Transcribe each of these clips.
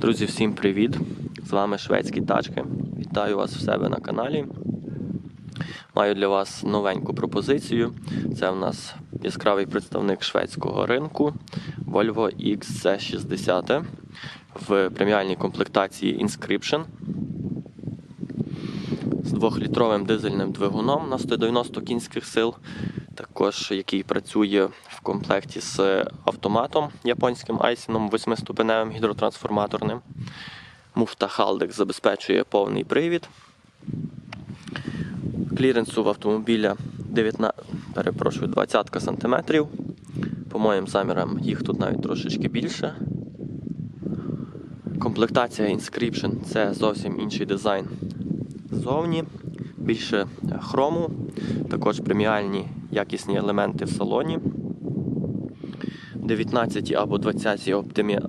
Друзі, всім привіт! З вами шведські тачки. Вітаю вас в себе на каналі. Маю для вас новеньку пропозицію. Це в нас яскравий представник шведського ринку Volvo XC60 в преміальній комплектації Inscription з 2-літровим дизельним двигуном на 190 кінських сил, також який працює в комплекті з автоматом японським айсіном 8-ступеневим гідротрансформаторним. Муфта Халдек забезпечує повний привід. Кліренсу в автомобіля 19, перепрошую, 20 см. По моїм замірам їх тут навіть трошечки більше. Комплектація Inscription це зовсім інший дизайн ззовні, більше хрому, також преміальні якісні елементи в салоні. 19 або 20 оптимі...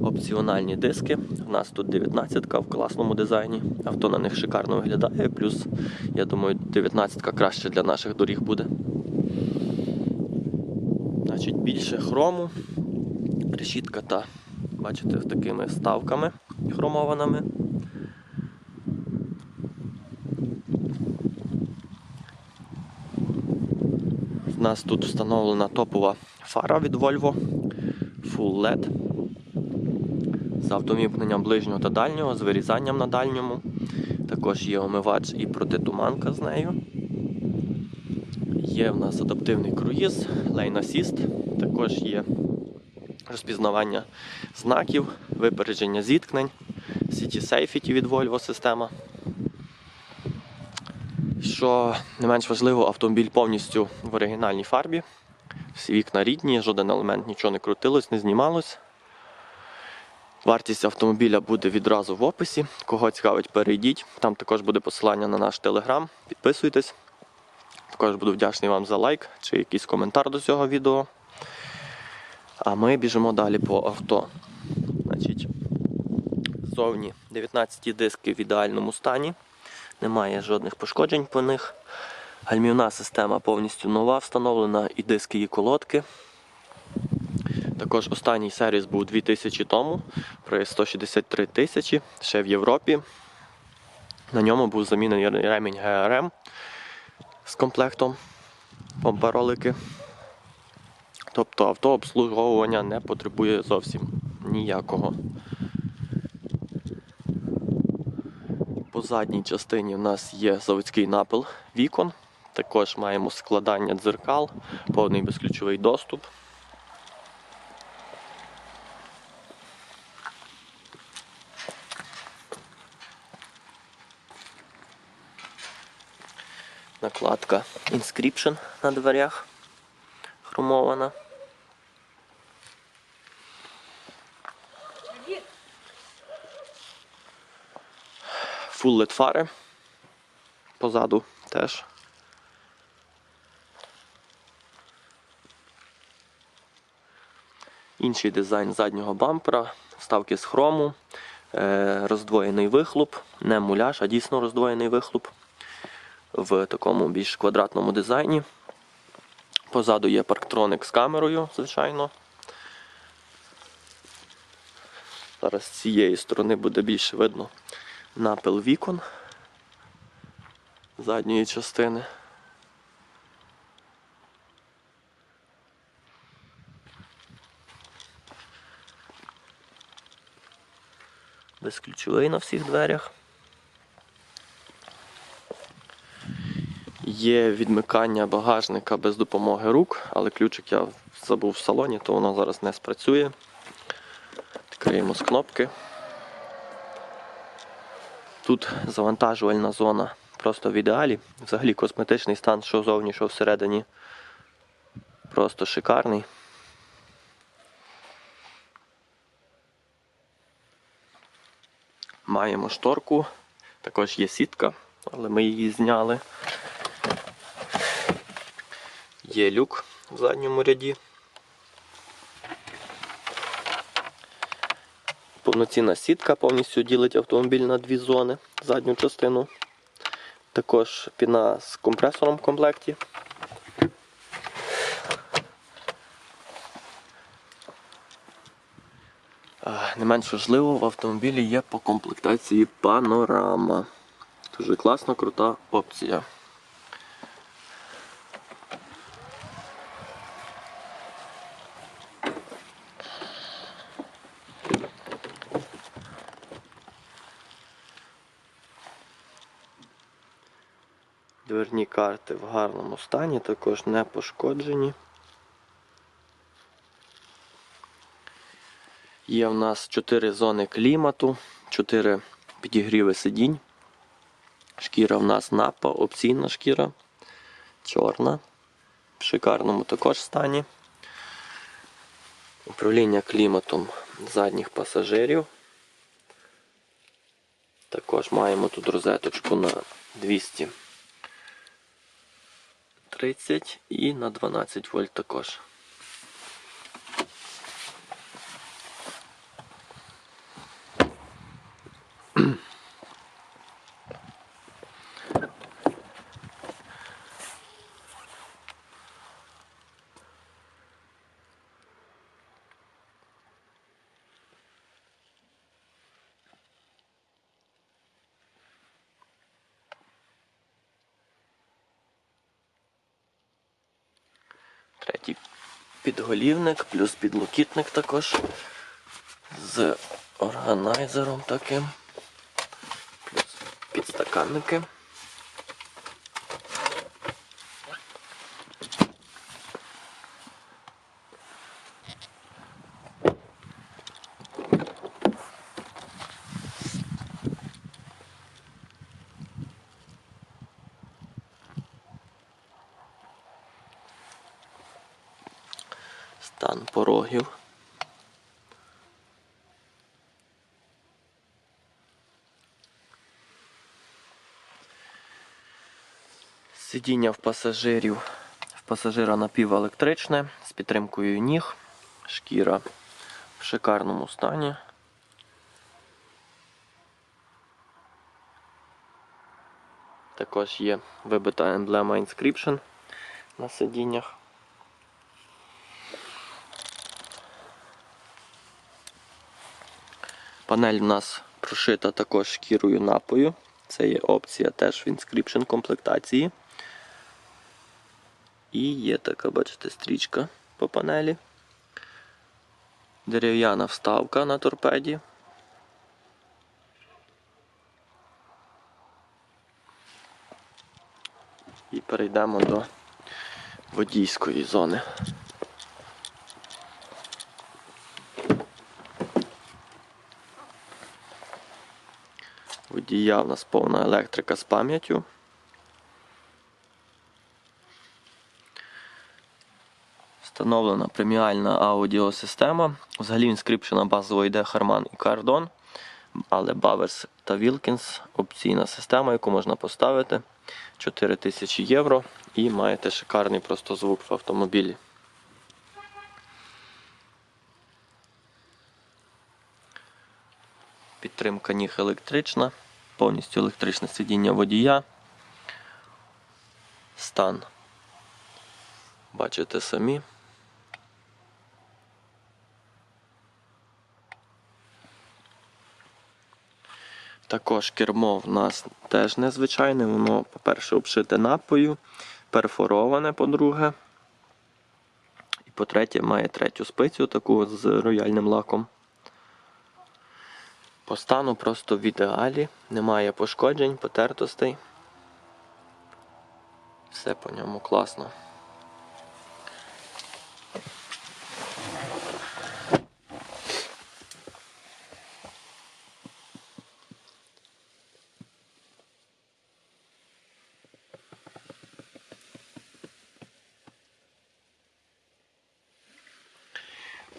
опціональні диски. У нас тут 19 в класному дизайні. Авто на них шикарно виглядає. Плюс, я думаю, 19 краще для наших доріг буде. Значить, більше хрому. Решітка та, бачите, з такими вставками хромованими. Нас тут встановлена топова фара від Volvo Full LED з автоміпненням ближнього та дальнього, з вирізанням на дальньому. Також є омивач і протитуманка з нею. Є в нас адаптивний круїз, Lane Assist, також є розпізнавання знаків, випередження зіткнень, City Safety від Volvo система. Що не менш важливо, автомобіль повністю в оригінальній фарбі. Всі вікна рідні, жоден елемент нічого не крутилось, не знімалось. Вартість автомобіля буде відразу в описі. Кого цікавить, перейдіть. Там також буде посилання на наш телеграм. Підписуйтесь. Також буду вдячний вам за лайк чи якийсь коментар до цього відео. А ми біжимо далі по авто. Значить, Ззовні 19 диски в ідеальному стані. Немає жодних пошкоджень по них. Гальмівна система повністю нова, встановлена і диски, і колодки. Також останній сервіс був 2000 тому при 163 тисячі ще в Європі. На ньому був замінений ремінь ГРМ з комплектом помпаролики. Тобто автообслуговування не потребує зовсім ніякого. Задній частині в нас є заводський напил вікон. Також маємо складання дзеркал, повний безключовий доступ. Накладка Inscription на дверях хромована. Full LED фари. Позаду теж. Інший дизайн заднього бампера, вставки з хрому, е, роздвоєний вихлоп, не муляж, а дійсно роздвоєний вихлоп в такому більш квадратному дизайні. Позаду є парктроник з камерою, звичайно. Зараз з цієї сторони буде більше видно напил вікон задньої частини. Безключовий на всіх дверях. Є відмикання багажника без допомоги рук, але ключик я забув в салоні, то воно зараз не спрацює. Відкриємо з кнопки. Тут завантажувальна зона просто в ідеалі. Взагалі косметичний стан, що зовні, що всередині. Просто шикарний. Маємо шторку, також є сітка, але ми її зняли. Є люк в задньому ряді. Повноцінна сітка повністю ділить автомобіль на дві зони, задню частину. Також піна з компресором в комплекті. Не менш важливо, в автомобілі є по комплектації панорама. Дуже класна, крута опція. Дверні карти в гарному стані, також не пошкоджені. Є в нас 4 зони клімату, 4 підігріви сидінь. Шкіра в нас напа, опційна шкіра, чорна, в шикарному також стані. Управління кліматом задніх пасажирів. Також маємо тут розеточку на 230 і на 12 вольт також. Підголівник, плюс підлокітник також з органайзером таким. Плюс підстаканники. Стан порогів. Сидіння в пасажирів. В пасажира напівелектричне з підтримкою ніг. Шкіра в шикарному стані. Також є вибита емблема Inscription на сидіннях. Панель в нас прошита також шкірою напою. Це є опція теж в Inscription комплектації. І є така, бачите, стрічка по панелі. Дерев'яна вставка на торпеді. І перейдемо до водійської зони. Водія в нас повна електрика з пам'яттю. Встановлена преміальна аудіосистема. Взагалі інскрипшена базово йде Harman і Cardon, але Bowers та Wilkins опційна система, яку можна поставити 4000 євро і маєте шикарний просто звук в автомобілі. Підтримка ніг електрична, повністю електричне сидіння водія. Стан. Бачите самі. Також кермо в нас теж незвичайне, воно, по-перше, обшите напою, перфороване, по-друге. І по-третє, має третю спицю таку з рояльним лаком. По стану просто в ідеалі, немає пошкоджень, потертостей. Все по ньому класно.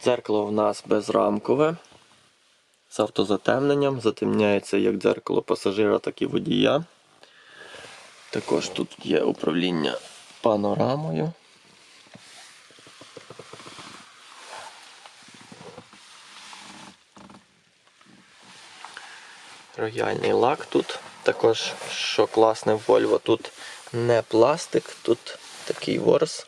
Дзеркало в нас безрамкове з автозатемненням. Затемняється як дзеркало пасажира, так і водія. Також тут є управління панорамою. Рояльний лак тут. Також, що класне в Volvo, тут не пластик, тут такий ворс.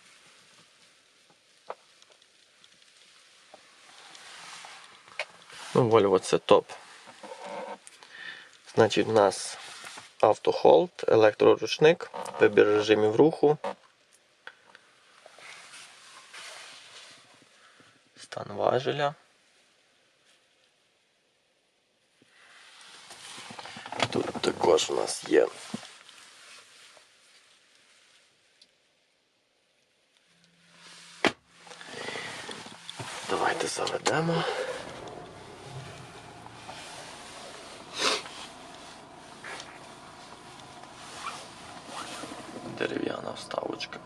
Ну, Volvo це топ. Значить, у нас автохолд, електроручник, вибір режимів руху. Стан важеля. Тут також у нас є. Давайте заведемо. Дерев'яна вставочка.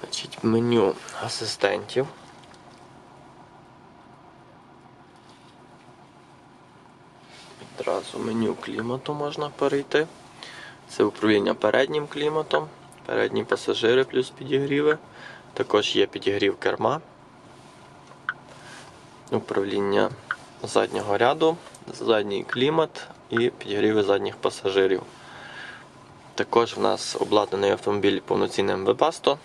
Значить, меню асистентів. Відразу меню клімату можна перейти. Це управління переднім кліматом, передні пасажири плюс підігріви. Також є підігрів керма, управління заднього ряду, задній клімат і підігріви задніх пасажирів. Також в нас обладнаний автомобіль повноцінним вебасто.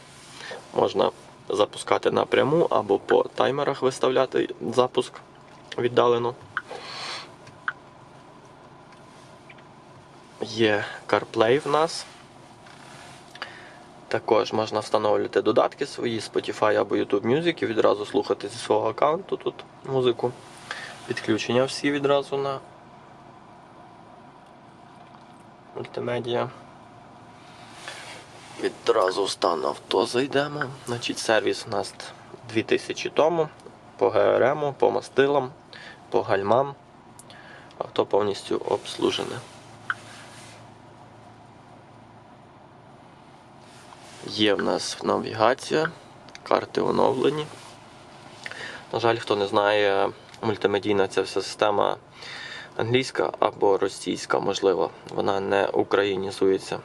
Можна запускати напряму або по таймерах виставляти запуск віддалено. Є CarPlay в нас. Також можна встановлювати додатки свої, Spotify або YouTube Music і відразу слухати зі свого аккаунту тут музику. Підключення всі відразу на мультимедіа. Відразу в стан авто зайдемо. Значить, сервіс у нас 2000 тому. По ГРМ, по мастилам, по гальмам. Авто повністю обслужене. Є в нас навігація, карти оновлені. На жаль, хто не знає, мультимедійна ця вся система англійська або російська, можливо. Вона не українізується.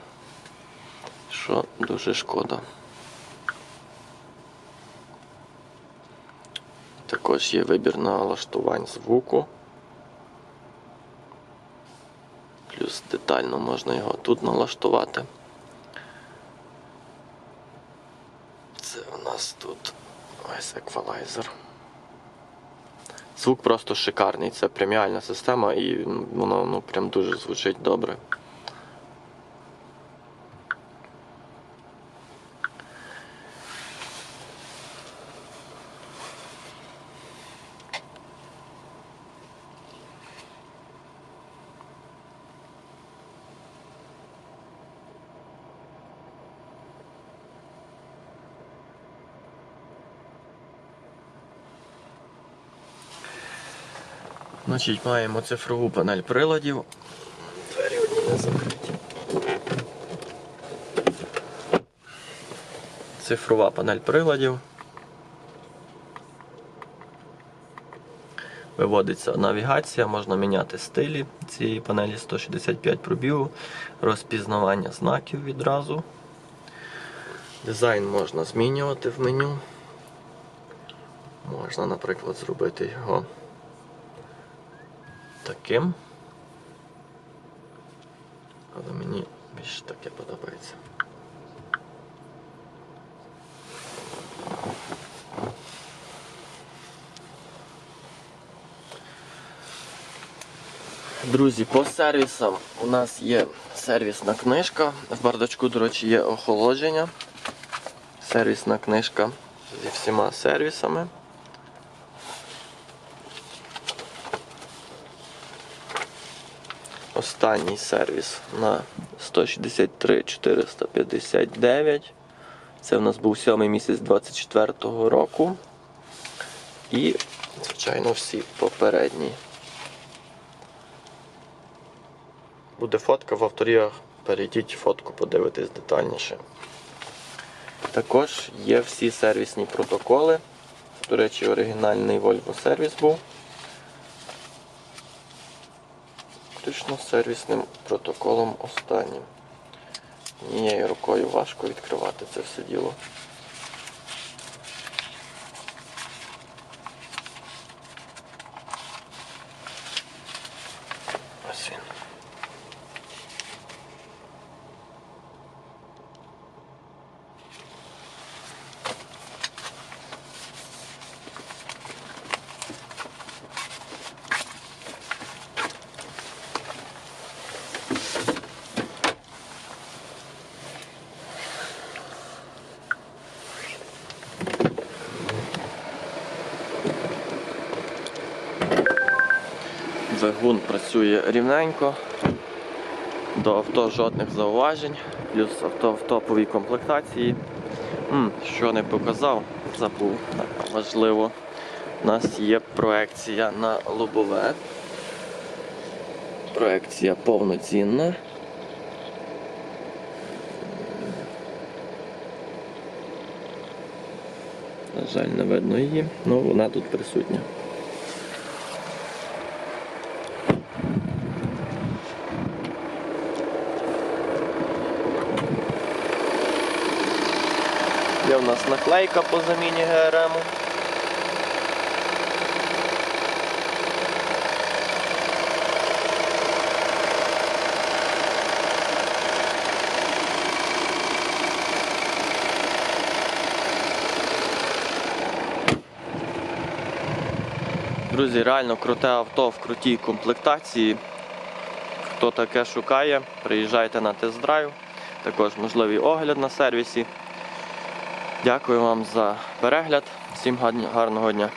Що дуже шкода. Також є вибір налаштувань звуку. Плюс детально можна його тут налаштувати. Це у нас тут ось еквалайзер. Звук просто шикарний, це преміальна система і воно ну, прям дуже звучить добре. Значить, маємо цифрову панель приладів. Двері одні не закриті. Цифрова панель приладів. Виводиться навігація, можна міняти стилі цієї панелі 165 пробігу, розпізнавання знаків відразу. Дизайн можна змінювати в меню. Можна, наприклад, зробити його таким. Але мені більш таке подобається. Друзі, по сервісам у нас є сервісна книжка. В бардачку, до речі, є охолодження. Сервісна книжка зі всіма сервісами. Останній сервіс на 163 459. Це в нас був сьомий місяць 24-го року. І, звичайно, всі попередні. Буде фотка в авторіях. Перейдіть фотку, подивитись детальніше. Також є всі сервісні протоколи. До речі, оригінальний Volvo сервіс був. З сервісним протоколом останнім. Нією рукою важко відкривати це все діло. Двигун працює рівненько. До авто жодних зауважень. Плюс авто в топовій комплектації. М, що не показав, забув. Важливо. У нас є проекція на лобове. Проекція повноцінна. На жаль, не видно її, але вона тут присутня. Наклейка по заміні ГРМ. Друзі, реально круте авто в крутій комплектації. Хто таке шукає, приїжджайте на тест-драйв. Також можливий огляд на сервісі. Дякую вам за перегляд. Всім гарного дня.